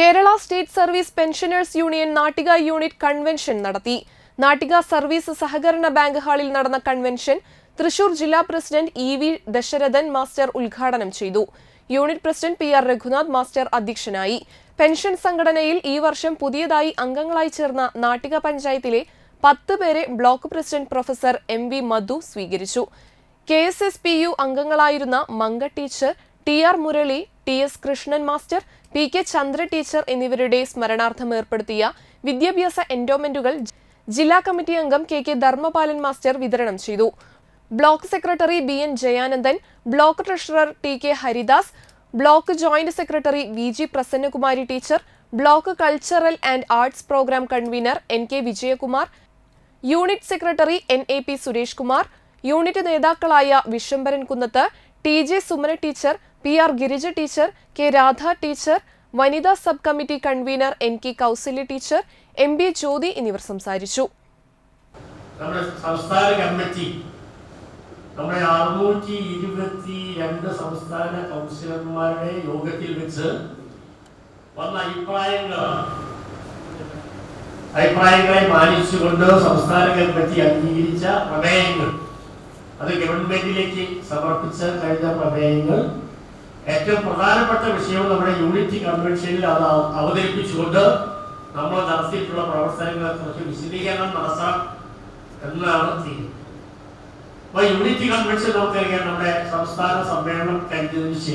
Kerala state service pensioners union Nattika unit convention നടത്തി. Nattika service സഹകരണ bank ഹാളിൽ നടന്ന കൺവെൻഷൻ തൃശൂർ ജില്ലാ president E V Dasharathan master ഉദ്ഘാടനം ചെയ്തു. Unit president P R Raghunath master അധ്യക്ഷനായി. പെൻഷൻ സംഘടനയിൽ ഈ വർഷം പുതിയതായി അംഗങ്ങളായി ചേർന്ന നാട്ടിക പഞ്ചായത്തിലെ പത്ത് പേരെ block president professor M V Madhu സ്വീകരിച്ചു. K S S P U അംഗങ്ങളായിരുന്ന Manka teacher T R Murali T S Krishnan master P K Chandra teacher എന്നിവരുടെ സ്മരണാർത്ഥം ഏർപ്പെടുത്തിയ വിദ്യാഭ്യാസ എൻഡോമെന്റുകൾ ജില്ലാ കമ്മിറ്റി അംഗം കെ കെ ധർമ്മപാലൻ മാസ്റ്റർ വിതരണം ചെയ്തു. Block secretary B N Jayanandan block treasurer T K Haridas block joint secretary V G Prasannakumari teacher block cultural and arts programme convener N K Vijayakumar unit secretary N A P Suresh Kumar unit നേതാക്കളായ Vishwambharan Kunnath T J Sumana teacher P R Girija teacher K Radha teacher വനിതാ sub committee convener N K Kausalya teacher M B Jyothi എന്നിവർ സംസാരിച്ചു. നമ്മുടെ സംസ്ഥാന committee നമ്മുടെ അറുന്നൂറ്റി ഇരുപത്തി രണ്ട് സംസ്ഥാന കൗൺസിലർമാരുടെ യോഗത്തിൽ വെച്ച് വന്ന അഭിപ്രായങ്ങളാണ്. അഭിപ്രായങ്ങളെ മാനിച്ചുകൊണ്ട് സംസ്ഥാന കമ്മിറ്റി അംഗീകരിച്ച പ്രമേയങ്ങൾ അത് ഗവൺമെന്റിലേക്ക് സമർപ്പിച്ച കഴിഞ്ഞ പ്രമേയങ്ങൾ ഏറ്റവും പ്രധാനപ്പെട്ട വിഷയവും നമ്മുടെ യൂണിറ്റി കൺവെൻഷനിൽ അത് അവതരിപ്പിച്ചുകൊണ്ട് നമ്മൾ നടത്തിയിട്ടുള്ള പ്രവർത്തനങ്ങളെ കുറിച്ച് വിശദീകരണം നടത്താം എന്നാണ് തീരുമാനം അപ്പൊ യൂണിറ്റി കൺവെൻഷൻ നമുക്കറിയാം നമ്മുടെ സംസ്ഥാന സമ്മേളനം കഴിഞ്ഞതിന് ശേഷം